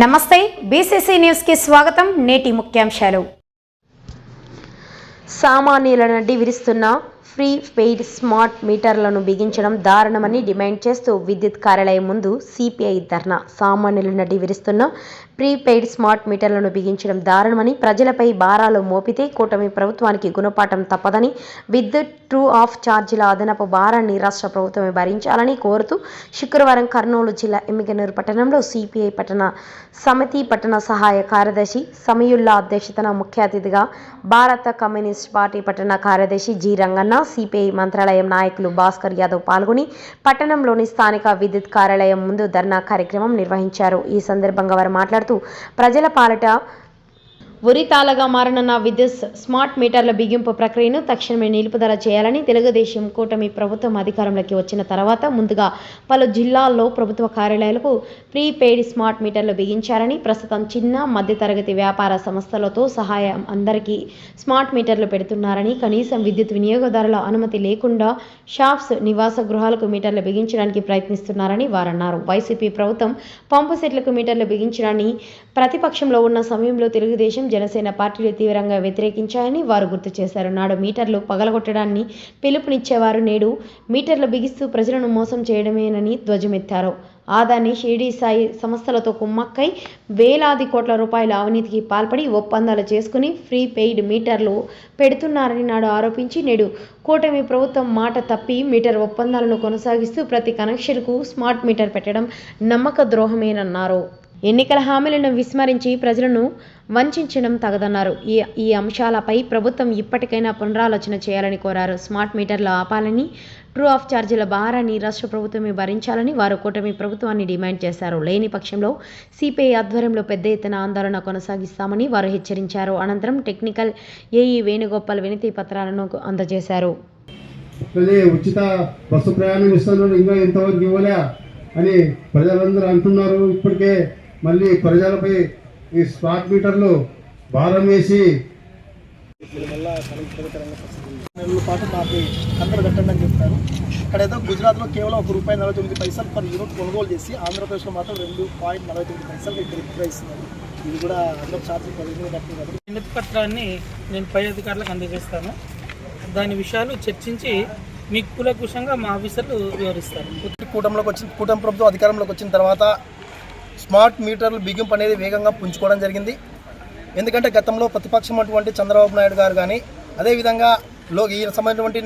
నమస్తే బీసీసీ న్యూస్కి స్వాగతం నేటి ముఖ్యాంశాలు. సామాన్యుల నడ్డి విరుస్తున్న ఫ్రీ పెయిడ్ స్మార్ట్ మీటర్లను బిగించడం దారుణమని డిమాండ్ చేస్తూ విద్యుత్ కార్యాలయం ముందు సిపిఐ ధర్నా. సామాన్యుల నడ్డి విరుస్తున్న ప్రీపెయిడ్ స్మార్ట్ మీటర్లను బిగించడం దారుణమని ప్రజలపై భారాలు మోపితే కూటమి ప్రభుత్వానికి గుణపాఠం తప్పదని విద్యుత్ ట్రూ ఆఫ్ ఛార్జీల అదనపు భారాన్ని రాష్ట్ర ప్రభుత్వమే భరించాలని కోరుతూ శుక్రవారం కర్నూలు జిల్లా ఎమ్మికనూరు పట్టణంలో సిపిఐ పట్టణ సమితి పట్టణ సహాయ కార్యదర్శి సమయుల్లా అధ్యక్షతన ముఖ్య అతిథిగా భారత కమ్యూనిస్ట్ పార్టీ పట్టణ కార్యదర్శి జి రంగన్న సిపిఐ మంత్రాలయం నాయకులు భాస్కర్ యాదవ్ పాల్గొని పట్టణంలోని స్థానిక విద్యుత్ కార్యాలయం ముందు ధర్నా కార్యక్రమం నిర్వహించారు. ఈ సందర్భంగా వారు మాట్లాడుతూ ప్రజల పాలిట ఉరితాలగా మారనున్న విద్యుత్ స్మార్ట్ మీటర్ల బిగింపు ప్రక్రియను తక్షణమే నిలుపుదల చేయాలని తెలుగుదేశం కూటమి ప్రభుత్వం అధికారంలోకి వచ్చిన తర్వాత ముందుగా పలు జిల్లాల్లో ప్రభుత్వ కార్యాలయాలకు ప్రీపెయిడ్ స్మార్ట్ మీటర్లు బిగించారని ప్రస్తుతం చిన్న మధ్యతరగతి వ్యాపార సంస్థలతో సహాయం అందరికీ స్మార్ట్ మీటర్లు పెడుతున్నారని కనీసం విద్యుత్ వినియోగదారుల అనుమతి లేకుండా షాప్స్ నివాస గృహాలకు మీటర్లు బిగించడానికి ప్రయత్నిస్తున్నారని వారన్నారు. వైసీపీ ప్రభుత్వం పంపు సెట్లకు మీటర్లు బిగించడాన్ని ప్రతిపక్షంలో ఉన్న సమయంలో తెలుగుదేశం జనసేన పార్టీలు తీవ్రంగా వ్యతిరేకించాయని వారు గుర్తు చేశారు. నాడు మీటర్లు పగలగొట్టడాన్ని పిలుపునిచ్చేవారు నేడు మీటర్లు బిగిస్తూ ప్రజలను మోసం చేయడమేనని ధ్వజమెత్తారు. ఆదాని షిరిడి సాయి సంస్థలతో కుమ్మక్కై వేలాది కోట్ల రూపాయల అవినీతికి పాల్పడి ఒప్పందాలు చేసుకుని ఫ్రీ పెయిడ్ మీటర్లు పెడుతున్నారని నాడు ఆరోపించి నేడు కూటమి ప్రభుత్వం మాట తప్పి మీటర్ ఒప్పందాలను కొనసాగిస్తూ ప్రతి కనెక్షన్కు స్మార్ట్ మీటర్ పెట్టడం నమ్మక ద్రోహమేనన్నారు. ఎన్నికల హామీలను విస్మరించి ప్రజలను వంచడం తగదన్నారు. ఈ ఈ అంశాలపై ప్రభుత్వం ఇప్పటికైనా పునరాలోచన చేయాలని కోరారు. స్మార్ట్ మీటర్లు ఆపాలని ట్రూ ఆఫ్ ఛార్జీల భారాన్ని రాష్ట్ర ప్రభుత్వమే భరించాలని వారు కూటమి ప్రభుత్వాన్ని డిమాండ్ చేశారు. లేని పక్షంలో సిపిఐ ఆధ్వర్యంలో పెద్ద ఎత్తున ఆందోళన కొనసాగిస్తామని వారు హెచ్చరించారు. అనంతరం టెక్నికల్ ఏఈ వేణుగోపాల్ వినతి పత్రాలను అందజేశారు. ఉచిత బస్సు ప్రయాణం ఇస్తున్నారు. ఇంకా ఇంతవరకు ఇవ్వలే అని ప్రజలందరూ అంటున్నారు. ఇప్పటికే మళ్ళీ ప్రజలపై ఈ స్మార్ట్ మీటర్లు భారం వేసి నెలల పాటు మాకు అందరూ కట్టండి అని చెప్తారు ఇక్కడైతే గుజరాత్లో కేవలం ఒక రూపాయి నలభై తొమ్మిది పైసలు పర్ యూనిట్ కొనుగోలు చేసి ఆంధ్రప్రదేశ్లో మాత్రం రెండు పాయింట్ నలభై తొమ్మిది పైసలు ఇక్కడ విక్రయిస్తున్నారు ఇది కూడా అందరూ ఛార్జీ పదిహేను కట్టినారు వినతి పత్రాన్ని నేను పై అధికారులకు అందజేస్తాను. దాని విషయాలు చర్చించి మీకు కూలకుశంగా మా ఆఫీసర్లు వివరిస్తారు. కూటమిలోకి వచ్చిన కూటమి ప్రభుత్వం అధికారంలోకి వచ్చిన తర్వాత స్మార్ట్ మీటర్లు బిగింపు అనేది వేగంగా పుంజుకోవడం జరిగింది. ఎందుకంటే గతంలో ప్రతిపక్షం అటువంటి చంద్రబాబు నాయుడు గారు కానీ అదేవిధంగా లో ఈ సంబంధించినటువంటి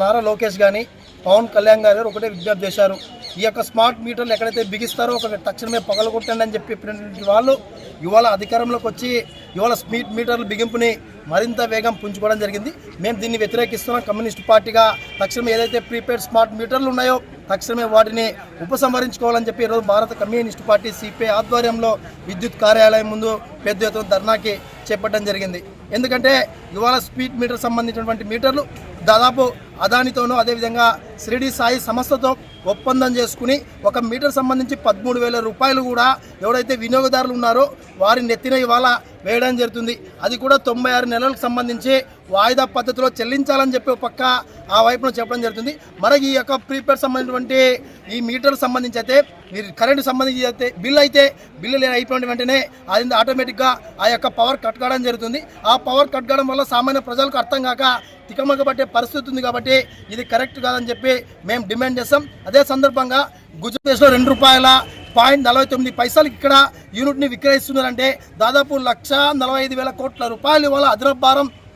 నారా లోకేష్ కానీ పవన్ కళ్యాణ్ గారు ఒకటే విజ్ఞప్తి చేశారు. ఈ యొక్క స్మార్ట్ మీటర్లు ఎక్కడైతే బిగిస్తారో ఒక తక్షణమే పగలగొట్టండి అని చెప్పినటువంటి వాళ్ళు ఇవాళ అధికారంలోకి వచ్చి ఇవాళ స్మీట్ మీటర్ల బిగింపుని మరింత వేగం పుంజుకోవడం జరిగింది. మేము దీన్ని వ్యతిరేకిస్తున్నాం. కమ్యూనిస్ట్ పార్టీగా తక్షణమే ఏదైతే ప్రీపెయిడ్ స్మార్ట్ మీటర్లు ఉన్నాయో తక్షణమే వాటిని ఉపసంహరించుకోవాలని చెప్పి ఈరోజు భారత కమ్యూనిస్ట్ పార్టీ సిపిఐ ఆధ్వర్యంలో విద్యుత్ కార్యాలయం ముందు పెద్ద ఎత్తున ధర్నాకి చేపట్టడం జరిగింది. ఎందుకంటే ఇవాళ స్పీడ్ మీటర్ సంబంధించినటువంటి మీటర్లు దాదాపు అదానితోనూ అదేవిధంగా షిరిడి సాయి సంస్థతో ఒప్పందం చేసుకుని ఒక మీటర్ సంబంధించి పదమూడు వేల రూపాయలు కూడా ఎవరైతే వినియోగదారులు ఉన్నారో వారి నెత్తిన ఇవాళ వేయడం జరుగుతుంది. అది కూడా తొంభై ఆరు నెలలకు సంబంధించి వాయిదా పద్ధతిలో చెల్లించాలని చెప్పి పక్క ఆ వైపున చెప్పడం జరుగుతుంది. మరి ఈ యొక్క ప్రీపెయిడ్ సంబంధించినటువంటి ఈ మీటర్ సంబంధించి అయితే మీరు కరెంటు సంబంధించి అయితే బిల్ అయితే బిల్లు లేని అయిపోయిన వెంటనే అది ఆటోమేటిక్గా ఆ యొక్క పవర్ కట్ కావడం జరుగుతుంది. ఆ పవర్ కట్ కావడం వల్ల సామాన్య ప్రజలకు అర్థం కాక తికమకబట్టే పరిస్థితి ఉంది కాబట్టి ఇది కరెక్ట్ కాదని చెప్పి మేము డిమాండ్ చేస్తాం. అదే సందర్భంగా గుజరాత్లో రెండు రూపాయల పాయింట్ నలభై తొమ్మిది పైసలు ఇక్కడ యూనిట్ని విక్రయిస్తున్నారంటే దాదాపు లక్ష నలభై ఐదు వేల కోట్ల రూపాయలు ఇవాళ అదనపు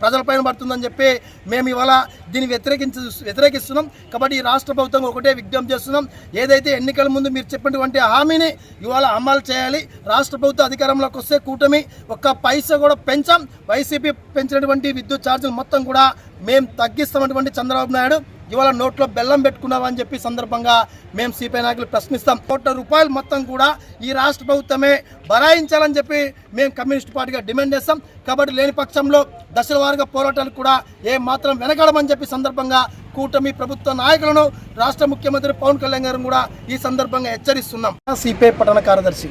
ప్రజలపైన పడుతుందని చెప్పి మేము ఇవాళ దీన్ని వ్యతిరేకించ వ్యతిరేకిస్తున్నాం. కాబట్టి ఈ రాష్ట్ర ప్రభుత్వం ఒకటే విజ్ఞప్తి చేస్తున్నాం. ఏదైతే ఎన్నికల ముందు మీరు చెప్పినటువంటి హామీని ఇవాళ అమలు చేయాలి రాష్ట్ర ప్రభుత్వం అధికారంలోకి వస్తే కూటమి ఒక్క పైస కూడా పెంచాం. వైసీపీ పెంచినటువంటి విద్యుత్ ఛార్జీలు మొత్తం కూడా మేము తగ్గిస్తామటువంటి చంద్రబాబు నాయుడు. ఇవాళ నోట్లో బెల్లం పెట్టుకున్నామని చెప్పి సందర్భంగా మేము సిపిఐ నాయకులు ప్రశ్నిస్తాం. కోట్ల రూపాయలు మొత్తం కూడా ఈ రాష్ట్ర ప్రభుత్వమే బరాయించాలని చెప్పి మేము కమ్యూనిస్ట్ పార్టీగా డిమాండ్ చేస్తాం. కాబట్టి లేని పక్షంలో దశల పోరాటాలు కూడా ఏ మాత్రం వెనకడమని చెప్పి సందర్భంగా కూటమి ప్రభుత్వ నాయకులను రాష్ట్ర ముఖ్యమంత్రి పవన్ కళ్యాణ్ గారు కూడా ఈ సందర్భంగా హెచ్చరిస్తున్నాం. సిపిఐ పట్టణ కార్యదర్శి.